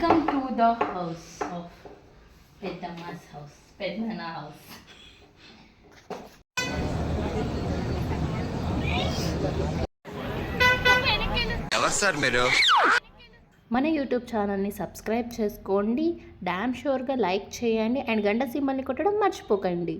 To the house of Peddamma's house. Peddana house. ఎవరు sir మీరు మన యూట్యూబ్ ఛానల్ని సబ్స్క్రైబ్ చేసుకోండి డామ్ షూర్గా లైక్ చేయండి అండ్ గంట సింబల్ని కొట్టడం మర్చిపోకండి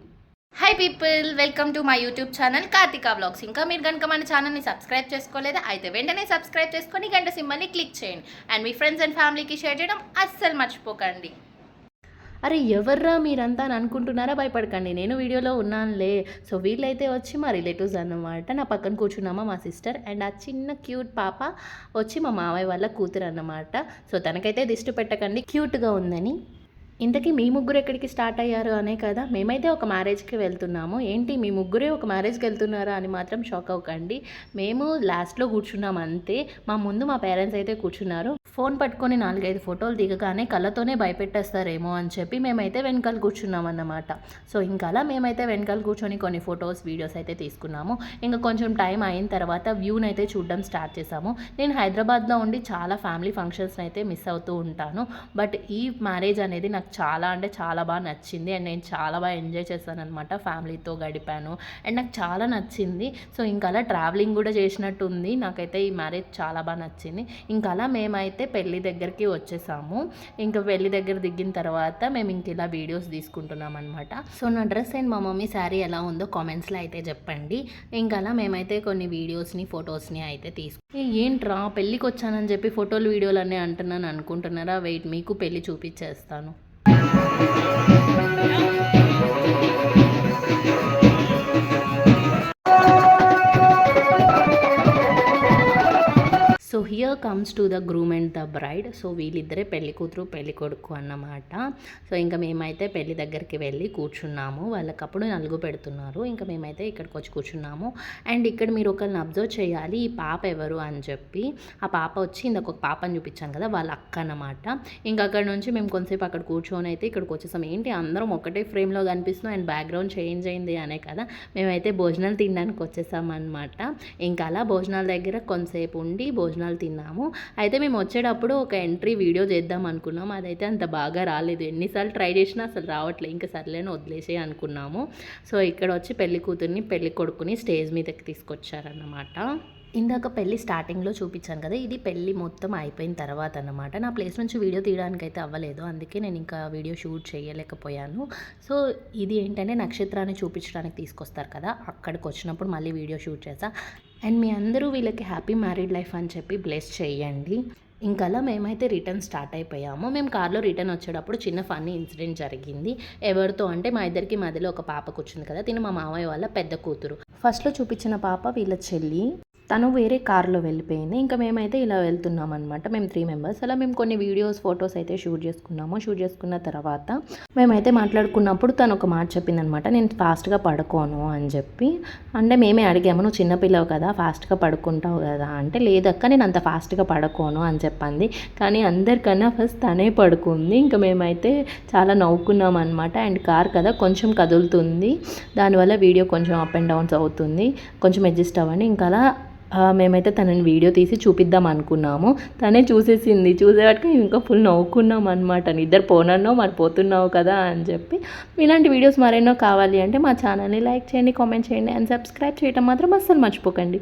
hi people welcome to my YouTube channel Karthika blogs ఇంకా మీరు కనుక మన ఛానల్ని సబ్స్క్రైబ్ చేసుకోలేదు అయితే వెంటనే సబ్స్క్రైబ్ చేసుకొని గంట సింబల్ని క్లిక్ చేయండి. అండ్ మీ ఫ్రెండ్స్ అండ్ ఫ్యామిలీకి షేర్ చేయడం అస్సలు మర్చిపోకండి. అరే ఎవర్రా మీరంతా అని అనుకుంటున్నారా? భయపడకండి. నేను వీడియోలో ఉన్నానులే. సో వీళ్ళైతే వచ్చి మా రిలేటివ్స్ అన్నమాట. నా పక్కన కూర్చున్నామా? మా సిస్టర్ అండ్ ఆ చిన్న క్యూట్ పాప వచ్చి మా మామయ్య వాళ్ళ కూతురు అన్నమాట. సో తనకైతే దిష్టి పెట్టకండి. క్యూట్గా ఉందని. ఇంతకీ మీ ముగ్గురు ఎక్కడికి స్టార్ట్ అయ్యారు అనే కదా? మేమైతే ఒక మ్యారేజ్కి వెళ్తున్నాము. ఏంటి మీ ముగ్గురే ఒక మ్యారేజ్కి వెళ్తున్నారా అని మాత్రం షాక్ అవ్వకండి. మేము లాస్ట్లో కూర్చున్నాం అంతే. మా ముందు మా పేరెంట్స్ అయితే కూర్చున్నారు. ఫోన్ పట్టుకొని నాలుగైదు ఫోటోలు దిగగానే కళ్ళతోనే భయపెట్టేస్తారేమో అని చెప్పి మేమైతే వెనకాల కూర్చున్నాం అన్నమాట. సో ఇంకా అలా మేమైతే వెనకాల కూర్చొని కొన్ని ఫొటోస్ వీడియోస్ అయితే తీసుకున్నాము. ఇంకా కొంచెం టైం అయిన తర్వాత వ్యూని అయితే చూడడం స్టార్ట్ చేసాము నేను హైదరాబాద్లో ఉండి చాలా ఫ్యామిలీ ఫంక్షన్స్ అయితే మిస్ అవుతూ ఉంటాను. బట్ ఈ మ్యారేజ్ అనేది నాకు చాలా అంటే చాలా బాగా నచ్చింది. అండ్ నేను చాలా బాగా ఎంజాయ్ చేశాను అనమాట ఫ్యామిలీతో గడిపాను. అండ్ నాకు చాలా నచ్చింది. సో ఇంకా అలా ట్రావెలింగ్ కూడా చేసినట్టు ఉంది నాకైతే ఈ మ్యారేజ్ చాలా బాగా నచ్చింది. ఇంకా అలా మేమైతే పెళ్ళి దగ్గరికి వచ్చేసాము. ఇంకా పెళ్ళి దగ్గర దిగిన తర్వాత మేము ఇంక ఇలా వీడియోస్ తీసుకుంటున్నాం అనమాట సో నా డ్రెస్ అండ్ మా మమ్మీ శారీ ఎలా ఉందో కామెంట్స్లో అయితే చెప్పండి. ఇంకా అలా మేమైతే కొన్ని వీడియోస్ని ఫొటోస్ని అయితే తీసుకు ఏంట్రా పెళ్ళికి వచ్చానని చెప్పి ఫోటోలు వీడియోలు అన్నీ అంటున్నాను అనుకుంటున్నారా? వెయిట్ మీకు పెళ్ళి చూపించేస్తాను. So comes to the groom and the bride so వీళ్ళిద్దరే పెళ్ళి కూతురు పెళ్ళి కొడుకు అన్నమాట. సో ఇంకా మేమైతే పెళ్ళి దగ్గరికి వెళ్ళి కూర్చున్నాము. వాళ్ళకప్పుడు నలుగు పెడుతున్నారు. ఇంకా మేమైతే ఇక్కడికి వచ్చి కూర్చున్నాము. అండ్ ఇక్కడ మీరు ఒకరిని అబ్జర్వ్ చేయాలి. ఈ పాప ఎవరు అని చెప్పి. ఆ పాప వచ్చి ఇందాక ఒక పాపని చూపించాను కదా వాళ్ళ అక్క అన్నమాట. ఇంకా అక్కడ నుంచి మేము కొంతసేపు అక్కడ కూర్చొని అయితే ఇక్కడికి వచ్చేసాం. ఏంటి అందరం ఒకటే ఫ్రేమ్లో కనిపిస్తున్నాం అండ్ బ్యాక్గ్రౌండ్ చేంజ్ అయింది అనే కదా. మేమైతే భోజనాలు తినడానికి వచ్చేసాం అనమాట ఇంకా అలా భోజనాల దగ్గర కొంతసేపు ఉండి భోజనాలు తిన్నాము. అయితే మేము వచ్చేటప్పుడు ఒక ఎంట్రీ వీడియో చేద్దాం అనుకున్నాం. అదైతే అంత బాగా రాలేదు. ఎన్నిసార్లు ట్రై చేసినా అసలు రావట్లేదు. ఇంకా సర్లేని వదిలేసే అనుకున్నాము. సో ఇక్కడ వచ్చి పెళ్ళి కూతుర్ని పెళ్ళి కొడుకుని స్టేజ్ మీదకి తీసుకొచ్చారన్నమాట. ఇందాక పెళ్ళి స్టార్టింగ్లో చూపించాను కదా ఇది పెళ్ళి మొత్తం అయిపోయిన తర్వాత అన్నమాట. నా ప్లేస్ నుంచి వీడియో తీయడానికి అయితే అవ్వలేదు. అందుకే నేను ఇంకా వీడియో షూట్ చేయలేకపోయాను. సో ఇది ఏంటంటే నక్షత్రాన్ని చూపించడానికి తీసుకొస్తారు కదా అక్కడికి వచ్చినప్పుడు మళ్ళీ వీడియో షూట్ చేసా అండ్ మీ అందరూ వీళ్ళకి హ్యాపీ మ్యారీడ్ లైఫ్ అని చెప్పి బ్లెస్ చేయండి. ఇంకలా అలా మేమైతే రిటర్న్ స్టార్ట్ అయిపోయాము. మేము కార్లో రిటర్న్ వచ్చేటప్పుడు చిన్న ఫన్నీ ఇన్సిడెంట్ జరిగింది. ఎవరితో అంటే మా ఇద్దరికి మధ్యలో ఒక పాప కూర్చుంది కదా తిని మా మామయ్య వాళ్ళ పెద్ద కూతురు. ఫస్ట్లో చూపించిన పాప వీళ్ళ చెల్లి. తను వేరే కార్లో వెళ్ళిపోయింది. ఇంకా మేమైతే ఇలా వెళ్తున్నాం అనమాట మేము త్రీ మెంబర్స్ అలా మేము కొన్ని వీడియోస్ ఫొటోస్ అయితే షూట్ చేసుకున్నాము. షూట్ చేసుకున్న తర్వాత మేమైతే మాట్లాడుకున్నప్పుడు తను ఒక మాట చెప్పిందనమాట నేను ఫాస్ట్గా పడుకోను అని చెప్పి. అంటే మేమే అడిగాము నువ్వు చిన్నపిల్లవు కదా ఫాస్ట్గా పడుకుంటావు కదా అంటే లేదక్క నేను అంత ఫాస్ట్గా పడుకోను అని చెప్పింది. కానీ అందరికన్నా ఫస్ట్ తనే పడుకుంది. ఇంకా మేమైతే చాలా నవ్వుకున్నాం అనమాట అండ్ కార్ కదా కొంచెం కదులుతుంది. దానివల్ల వీడియో కొంచెం అప్ అండ్ డౌన్స్ అవుతుంది. కొంచెం అడ్జస్ట్ అవ్వండి. ఇంకా అలా మేమైతే తనని వీడియో తీసి చూపిద్దాం అనుకున్నాము. తనే చూసేసింది. చూసేవాటికి ఇంకా ఫుల్ నవ్వుకున్నాం అనమాట ఇద్దరు పోనన్నావు మరి పోతున్నావు కదా అని చెప్పి. ఇలాంటి వీడియోస్ మరెన్నో కావాలి అంటే మా ఛానల్ని లైక్ చేయండి కామెంట్ చేయండి అండ్ సబ్స్క్రైబ్ చేయడం మాత్రం అస్సలు మర్చిపోకండి.